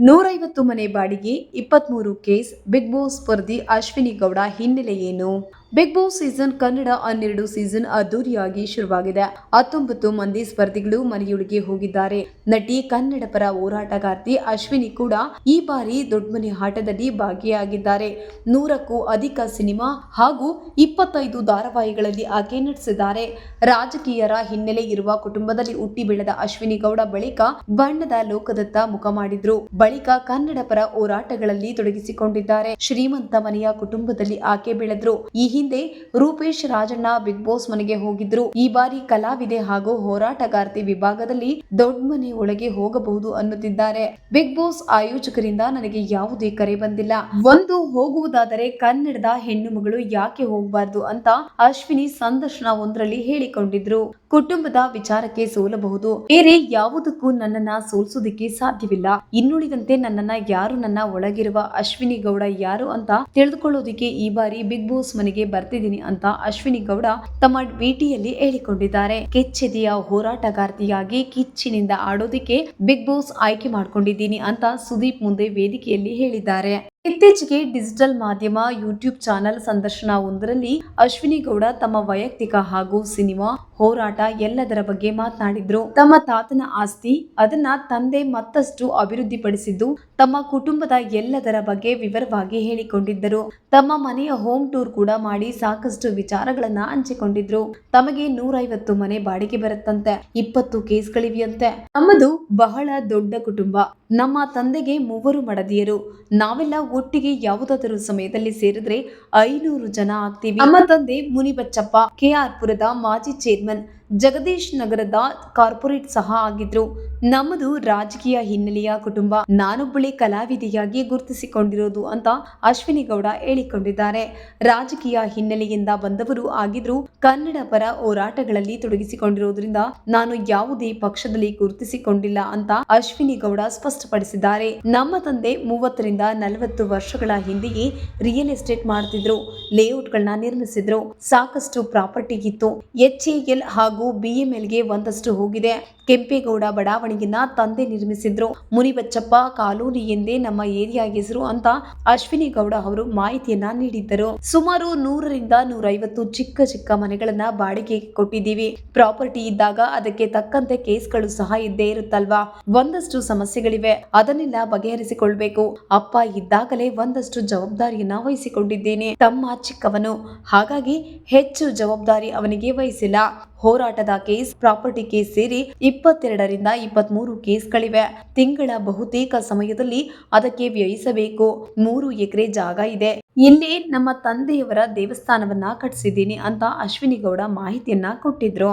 ನೂರೈವತ್ತು ಮನೆ ಬಾಡಿಗೆ ಇಪ್ಪತ್ತ್ಮೂರು ಕೇಸ್ ಬಿಗ್ ಬಾಸ್ ಸ್ಪರ್ಧಿ ಅಶ್ವಿನಿ ಗೌಡ ಹಿನ್ನೆಲೆ ಏನು? ಬಿಗ್ ಬಾಸ್ ಸೀಸನ್ ಕನ್ನಡ ಹನ್ನೆರಡು ಸೀಸನ್ ಅದ್ದೂರಿಯಾಗಿ ಶುರುವಾಗಿದೆ. ಹತ್ತೊಂಬತ್ತು ಮಂದಿ ಸ್ಪರ್ಧಿಗಳು ಮನೆಯೊಳಗೆ ಹೋಗಿದ್ದಾರೆ. ನಟಿ ಕನ್ನಡ ಪರ ಹೋರಾಟಗಾರ್ತಿ ಅಶ್ವಿನಿ ಕೂಡ ಈ ಬಾರಿ ದೊಡ್ಡಮನೆ ಆಟದಲ್ಲಿ ಭಾಗಿಯಾಗಿದ್ದಾರೆ. ನೂರಕ್ಕೂ ಅಧಿಕ ಸಿನಿಮಾ ಹಾಗೂ ಇಪ್ಪತ್ತೈದು ಧಾರಾವಾಹಿಗಳಲ್ಲಿ ಆಕೆ ನಟಿಸಿದ್ದಾರೆ. ರಾಜಕೀಯರ ಹಿನ್ನೆಲೆ ಇರುವ ಕುಟುಂಬದಲ್ಲಿ ಹುಟ್ಟಿ ಬೆಳೆದ ಅಶ್ವಿನಿ ಗೌಡ ಬಳಿಕ ಬಣ್ಣದ ಲೋಕದತ್ತ ಮುಖ ಮಾಡಿದ್ರು. ಬಳಿಕ ಕನ್ನಡ ಪರ ಹೋರಾಟಗಳಲ್ಲಿ ತೊಡಗಿಸಿಕೊಂಡಿದ್ದಾರೆ. ಶ್ರೀಮಂತ ಮನೆಯ ಕುಟುಂಬದಲ್ಲಿ ಆಕೆ ಬೆಳೆದ್ರು. ಈ ಹಿಂದೆ ರೂಪೇಶ್ ರಾಜಣ್ಣ ಬಿಗ್ ಬಾಸ್ ಮನೆಗೆ ಹೋಗಿದ್ರು. ಈ ಬಾರಿ ಕಲಾವಿದೆ ಹಾಗೂ ಹೋರಾಟಗಾರ್ತಿ ವಿಭಾಗದಲ್ಲಿ ದೊಡ್ಡ ಮನೆ ಒಳಗೆ ಹೋಗಬಹುದು ಅನ್ನುತ್ತಿದ್ದಾರೆ. ಬಿಗ್ ಬಾಸ್ ಆಯೋಜಕರಿಂದ ನನಗೆ ಯಾವುದೇ ಕರೆ ಬಂದಿಲ್ಲ. ಒಂದು ಹೋಗುವುದಾದರೆ ಕನ್ನಡದ ಹೆಣ್ಣು ಮಗಳು ಯಾಕೆ ಹೋಗಬಾರ್ದು ಅಂತ ಅಶ್ವಿನಿ ಸಂದರ್ಶನ ಒಂದರಲ್ಲಿ ಹೇಳಿಕೊಂಡಿದ್ರು. ಕುಟುಂಬದ ವಿಚಾರಕ್ಕೆ ಸೋಲಬಹುದು. ಬೇರೆ ಯಾವುದಕ್ಕೂ ನನ್ನನ್ನ ಸೋಲ್ಸೋದಿಕ್ಕೆ ಸಾಧ್ಯವಿಲ್ಲ. ಇನ್ನುಳಿದಂತೆ ನನ್ನನ್ನ ಯಾರು ನನ್ನ ಒಳಗಿರುವ ಅಶ್ವಿನಿ ಗೌಡ ಯಾರು ಅಂತ ತಿಳಿದುಕೊಳ್ಳೋದಿಕ್ಕೆ ಈ ಬಾರಿ ಬಿಗ್ ಬಾಸ್ ಮನೆಗೆ ಬರ್ತಿದ್ದೀನಿ ಅಂತ ಅಶ್ವಿನಿ ಗೌಡ ತಮ್ಮ ವಿಟಿಯಲ್ಲಿ ಹೇಳಿಕೊಂಡಿದ್ದಾರೆ. ಕೆಚ್ಚೆದೆಯ ಹೋರಾಟಗಾರ್ತಿಯಾಗಿ ಕಿಚ್ಚಿನಿಂದ ಆಡೋದಿಕ್ಕೆ ಬಿಗ್ ಬಾಸ್ ಆಯ್ಕೆ ಮಾಡ್ಕೊಂಡಿದ್ದೀನಿ ಅಂತ ಸುದೀಪ್ ಮುಂದೆ ವೇದಿಕೆಯಲ್ಲಿ ಹೇಳಿದ್ದಾರೆ. ಇತ್ತೀಚೆಗೆ ಡಿಜಿಟಲ್ ಮಾಧ್ಯಮ, ಯೂಟ್ಯೂಬ್ ಚಾನೆಲ್ ಸಂದರ್ಶನ ಒಂದರಲ್ಲಿ ಅಶ್ವಿನಿ ಗೌಡ ತಮ್ಮ ವೈಯಕ್ತಿಕ ಹಾಗೂ ಸಿನಿಮಾ ಹೋರಾಟ ಎಲ್ಲದರ ಬಗ್ಗೆ ಮಾತನಾಡಿದ್ರು. ತಮ್ಮ ತಾತನ ಆಸ್ತಿ, ಅದನ್ನ ತಂದೆ ಮತ್ತಷ್ಟು ಅಭಿವೃದ್ಧಿಪಡಿಸಿದ್ದು ತಮ್ಮ ಕುಟುಂಬದ ಎಲ್ಲದರ ಬಗ್ಗೆ ವಿವರವಾಗಿ ಹೇಳಿಕೊಂಡಿದ್ದರು. ತಮ್ಮ ಮನೆಯ ಹೋಮ್ ಟೂರ್ ಕೂಡ ಮಾಡಿ ಸಾಕಷ್ಟು ವಿಚಾರಗಳನ್ನ ಹಂಚಿಕೊಂಡಿದ್ರು. ತಮಗೆ ನೂರೈವತ್ತು ಮನೆ ಬಾಡಿಗೆ ಬರುತ್ತಂತೆ, ಇಪ್ಪತ್ತು ಕೇಸ್ಗಳಿವೆಯಂತೆ. ನಮ್ಮದು ಬಹಳ ದೊಡ್ಡ ಕುಟುಂಬ. ನಮ್ಮ ತಂದೆಗೆ ಮೂವರು ಮಡದಿಯರು. ನಾವೆಲ್ಲ ಒಟ್ಟಿಗೆ ಯಾವುದಾದರೂ ಸಮಯದಲ್ಲಿ ಸೇರಿದ್ರೆ ಐನೂರು ಜನ ಆಗ್ತೀವಿ. ನಮ್ಮ ತಂದೆ ಮುನಿಬಚ್ಚಪ್ಪ ಕೆ ಆರ್ ಪುರದ ಮಾಜಿ ಚೇರ್ಮನ್ ಜಗದೀಶ್ ನಗರದ ಕಾರ್ಪೊರೇಟ್ ಸಹ ಆಗಿದ್ರು. ನಮ್ಮದು ರಾಜಕೀಯ ಹಿನ್ನೆಲೆಯ ಕುಟುಂಬ. ನಾನೊಬ್ಬಳೆ ಕಲಾವಿದೆಯಾಗಿ ಗುರುತಿಸಿಕೊಂಡಿರೋದು ಅಂತ ಅಶ್ವಿನಿ ಗೌಡ ಹೇಳಿಕೊಂಡಿದ್ದಾರೆ. ರಾಜಕೀಯ ಹಿನ್ನೆಲೆಯಿಂದ ಬಂದವರು ಆಗಿದ್ರು. ಕನ್ನಡ ಪರ ಹೋರಾಟಗಳಲ್ಲಿ ತೊಡಗಿಸಿಕೊಂಡಿರೋದ್ರಿಂದ ನಾನು ಯಾವುದೇ ಪಕ್ಷದಲ್ಲಿ ಗುರುತಿಸಿಕೊಂಡಿಲ್ಲ ಅಂತ ಅಶ್ವಿನಿ ಗೌಡ ಸ್ಪಷ್ಟಪಡಿಸಿದ್ದಾರೆ. ನಮ್ಮ ತಂದೆ ಮೂವತ್ತರಿಂದ ನಲವತ್ತು ವರ್ಷಗಳ ಹಿಂದೆಯೇ ರಿಯಲ್ ಎಸ್ಟೇಟ್ ಮಾಡ್ತಿದ್ರು. ಲೇಔಟ್ಗಳನ್ನ ನಿರ್ಮಿಸಿದ್ರು. ಸಾಕಷ್ಟು ಪ್ರಾಪರ್ಟಿ ಇತ್ತು. ಎಚ್ಎಎಲ್ ಹಾಗೂ ಬಿಎಂಎಲ್ಗೆ ಒಂದಷ್ಟು ಹೋಗಿದೆ. ಕೆಂಪೇಗೌಡ ಬಡಾವಣೆಯನ್ನ ತಂದೆ ನಿರ್ಮಿಸಿದ್ರು. ಮುನಿಬಚ್ಚಪ್ಪ ಕಾಲೋನಿ ಎಂದೇ ನಮ್ಮ ಏರಿಯಾ ಹೆಸರು ಅಂತ ಅಶ್ವಿನಿ ಗೌಡ ಅವರು ಮಾಹಿತಿಯನ್ನ ನೀಡಿದ್ದರು. ಸುಮಾರು ನೂರರಿಂದ ನೂರೈವತ್ತು ಚಿಕ್ಕ ಚಿಕ್ಕ ಮನೆಗಳನ್ನ ಬಾಡಿಗೆಗೆ ಕೊಟ್ಟಿದ್ದೀವಿ. ಪ್ರಾಪರ್ಟಿ ಇದ್ದಾಗ ಅದಕ್ಕೆ ತಕ್ಕಂತೆ ಕೇಸ್ಗಳು ಸಹ ಇದ್ದೇ ಇರುತ್ತಲ್ವಾ? ಒಂದಷ್ಟು ಸಮಸ್ಯೆಗಳಿವೆ. ಅದನ್ನೆಲ್ಲ ಬಗೆಹರಿಸಿಕೊಳ್ಬೇಕು. ಅಪ್ಪ ಇದ್ದಾಗಲೇ ಒಂದಷ್ಟು ಜವಾಬ್ದಾರಿಯನ್ನ ವಹಿಸಿಕೊಂಡಿದ್ದೇನೆ. ತಮ್ಮ ಚಿಕ್ಕವನು. ಹಾಗಾಗಿ ಹೆಚ್ಚು ಜವಾಬ್ದಾರಿ ಅವನಿಗೆ ವಹಿಸಿಲ್ಲ. ಹೋರಾಟದ ಕೇಸ್, ಪ್ರಾಪರ್ಟಿ ಕೇಸ್ ಸೇರಿ ಇಪ್ಪತ್ತೆರಡರಿಂದ ಇಪ್ಪತ್ಮೂರು ಕೇಸ್ಗಳಿವೆ. ತಿಂಗಳ ಬಹುತೇಕ ಸಮಯದಲ್ಲಿ ಅದಕ್ಕೆ ವ್ಯಯಿಸಬೇಕು. ಮೂರು ಎಕರೆ ಜಾಗ ಇದೆ. ಇಲ್ಲಿ ನಮ್ಮ ತಂದೆಯವರ ದೇವಸ್ಥಾನವನ್ನ ಕಟ್ಟಿಸಿದ್ದೀನಿ ಅಂತ ಅಶ್ವಿನಿ ಗೌಡ ಮಾಹಿತಿಯನ್ನ ಕೊಟ್ಟಿದ್ರು.